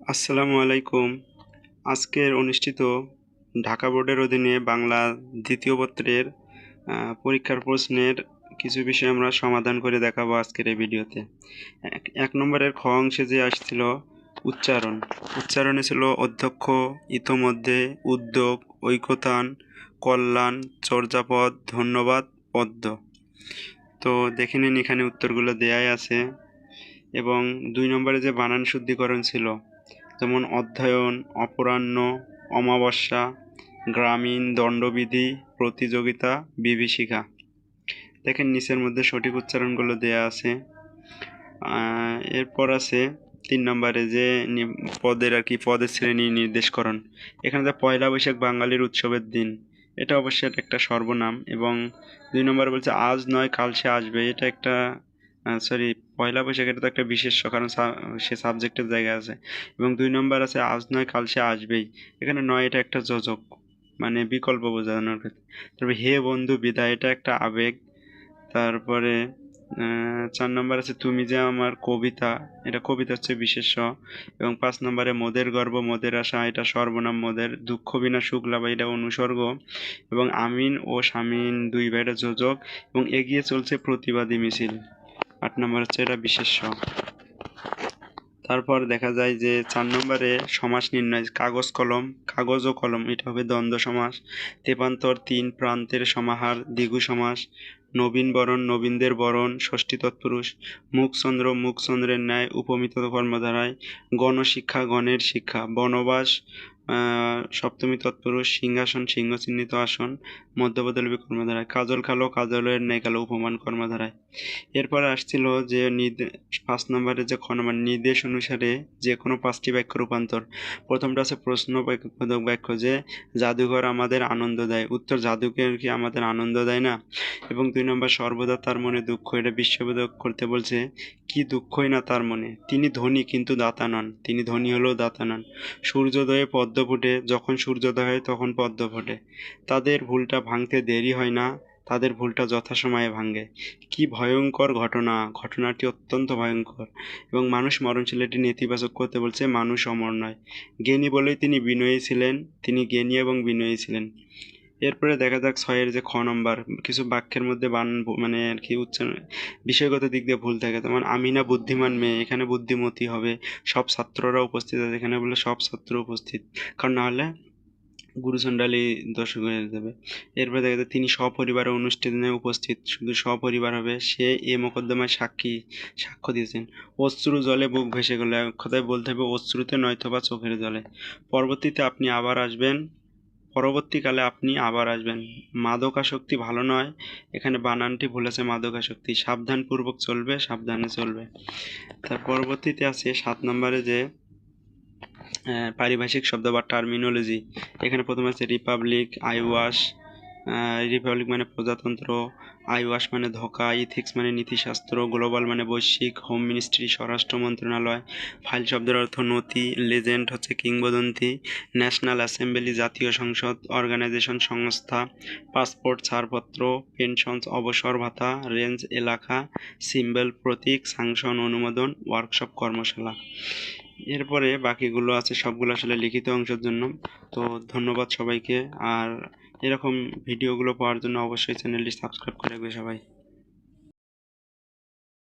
আসসালামু আলাইকুম। আজকের অনুষ্ঠিত ঢাকা বোর্ডের অধীনে বাংলা দ্বিতীয় পত্রের পরীক্ষার প্রশ্নের কিছু বিষয় আমরা সমাধান করে দেখাবো আজকের এই ভিডিওতে। এক নম্বরের খ অংশে যে আসছিল উচ্চারণ। উচ্চারণে ছিল অধ্যক্ষ, ইতোমধ্যে উদ্যোগ, ঐকতান, কল্যাণ, চর্যাপদ, ধন্যবাদ, পদ্ম। তো দেখে নিন এখানে উত্তরগুলো দেয়াই আছে। এবং দুই নম্বরে যে বানান শুদ্ধিকরণ ছিল যেমন অধ্যয়ন, অপরাহ্ন, অমাবস্যা, গ্রামীণ দণ্ডবিধি, প্রতিযোগিতা, বিভীষিকা। দেখেন, নিচের মধ্যে সঠিক উচ্চারণগুলো দেয়া আছে। এরপর আছে তিন নম্বরে যে পদের আর কি, পদের শ্রেণি নির্দেশকরণ এখানে যে পয়লা বৈশাখ বাঙালির উৎসবের দিন, এটা অবশ্যই একটা সর্বনাম এবং দুই নম্বরে বলছে, আজ নয়, কাল সে আসবে। এটা একটা সরি পয়লা বৈশাখ, এটা তো একটা বিশেষ কারণ সা- সাবজেক্টের জায়গা আছে। এবং দুই নম্বর আছে, আজ নয়, কাল সে আসবেই। এখানে নয়, এটা একটা যোজক মানে বিকল্প বোঝানোর ক্ষেত্রে। তারপরে, হে বন্ধু, বিদায়, এটা একটা আবেগ। তারপরে চার নম্বর আছে, তুমি যে আমার কবিতা, এটা কবিতা হচ্ছে বিশেষ্য এবং পাঁচ নম্বরে, মোদের গর্ব, মোদের আশা, এটা সর্বনাম, মোদের দুঃখ বিনা সুখ লাভ, এটা অনুসর্গ। এবং আমিন ও শামিন দুই ভাইটা যোজক। এবং এগিয়ে চলছে প্রতিবাদী মিছিল। আট নম্বর হচ্ছে এটা বিশেষ্য। তারপর দেখা যায় যে চার নম্বরে সমাস নির্ণয়, কাগজ কলম, কাগজ ও কলম, এটা হবে দ্বন্দ্ব সমাস। তেপান্তর তিন, প্রান্তের সমাহার, দ্বিগু সমাস। নবীন বরণ, নবীনদের বরণ, ষষ্ঠী তৎপুরুষ। মুখচন্দ্র, মুখচন্দ্রের ন্যায়, উপমিত কর্মধারায়। গণশিক্ষা, গণের শিক্ষা। বনবাস সপ্তমী, তৎপুরুষ, সিংহাসন সিংহ চিহ্নিত আসন মধ্যপদলবী কর্মধারায়, কাজল কালো কাজলের ন্যায় কালো উপমান কর্মধারায়। এরপরে আসছিল যে পাঁচ নম্বরে যে খ নম্বর, নির্দেশ অনুসারে যে কোনো পাঁচটি বাক্য রূপান্তর। প্রথমটা আছে প্রশ্ন বাক্য যে, জাদুঘর আমাদের আনন্দ দেয়। উত্তর, জাদুকে কি আমাদের আনন্দ দেয় না? এবং দুই নম্বর, সর্বদা তার মনে দুঃখ। এটা বিশ্ববোধক করতে বলছে, কি দুঃখই না তার মনে? তিনি ধনী, কিন্তু দাতা নন। তিনি ধনী হলেও দাতা নন। সূর্যোদয়ে পদ্ম ফোটে যখন সূর্যোদয় হয় তখন পদ্ম ফোটে তাদের ভুলটা ভাঙতে দেরি হয় না, তাদের ভুলটা যথাসময়ে ভাঙে। কি ভয়ঙ্কর ঘটনা, ঘটনাটি অত্যন্ত ভয়ঙ্কর এবং মানুষ মরণশীল এটি নেতিবাচক করতে বলছে, মানুষ অমর নয়। জ্ঞানী বলেই তিনি বিনয়ী ছিলেন, তিনি জ্ঞানী এবং বিনয়ী ছিলেন। এরপরে দেখা যাক ছয়ের যে খ নম্বর, কিছু বাক্যের মধ্যে বান মানে আর কি উচ্চারণ, বিষয়গত দিক দিয়ে ভুল থাকে। যেমন আমি না বুদ্ধিমান মেয়ে, এখানে বুদ্ধিমতী হবে। সব ছাত্ররা উপস্থিত আছে, এখানে বলে সব ছাত্র উপস্থিত। কারণ না হলে গুরুচণ্ডালী দর্শক হয়ে যাবে। এরপরে দেখা যায় তিনি সপরিবারে অনুষ্ঠানে উপস্থিত, শুধু সপরিবার হবে। সে এ মোকদ্দমায় সাক্ষী, সাক্ষ্য দিয়েছেন। অশ্রু জলে বুক ভেসে গেল। কথায় বলতে হবে, অশ্রুতে নয়তো বা চোখের জলে। পরবর্তীতে আপনি আবার আসবেন। পরবর্তীকালে আপনি আবার আসবেন। মাদকাসক্তি ভালো নয়। এখানে বানানটি ভুলেছে মাদকাসক্তি। সাবধানপূর্বক চলবে, সাবধানে চলবে। তার পরবর্তীতে আছে সাত নম্বরে যে পারিভাষিক শব্দ বা টার্মিনোলজি এখানে প্রথমে আছে রিপাবলিক আই ওয়াশ রিপাবলিক মানে প্রজাতন্ত্র আই ওয়াশ মানে ধোকা ইথিক্স মানে নীতিশাস্ত্র গ্লোবাল মানে বৈশ্বিক হোম মিনিস্ট্রি স্বরাষ্ট্র মন্ত্রণালয় ফাইল শব্দের অর্থ নথি লেজেন্ড হচ্ছে কিংবদন্তি ন্যাশনাল অ্যাসেম্বলি জাতীয় সংসদ অর্গানাইজেশন সংস্থা পাসপোর্ট ছাড়পত্র পেনশনস অবসর ভাতা রেঞ্জ এলাকা সিম্বল প্রতীক সাংশন অনুমোদন ওয়ার্কশপ কর্মশালা। এরপরে বাকিগুলো আছে, সবগুলো আসলে লিখিত অংশের জন্য। তো ধন্যবাদ সবাইকে। আর এরকম ভিডিওগুলো পাওয়ার জন্য অবশ্যই চ্যানেলটি সাবস্ক্রাইব করে রাখবে সবাই।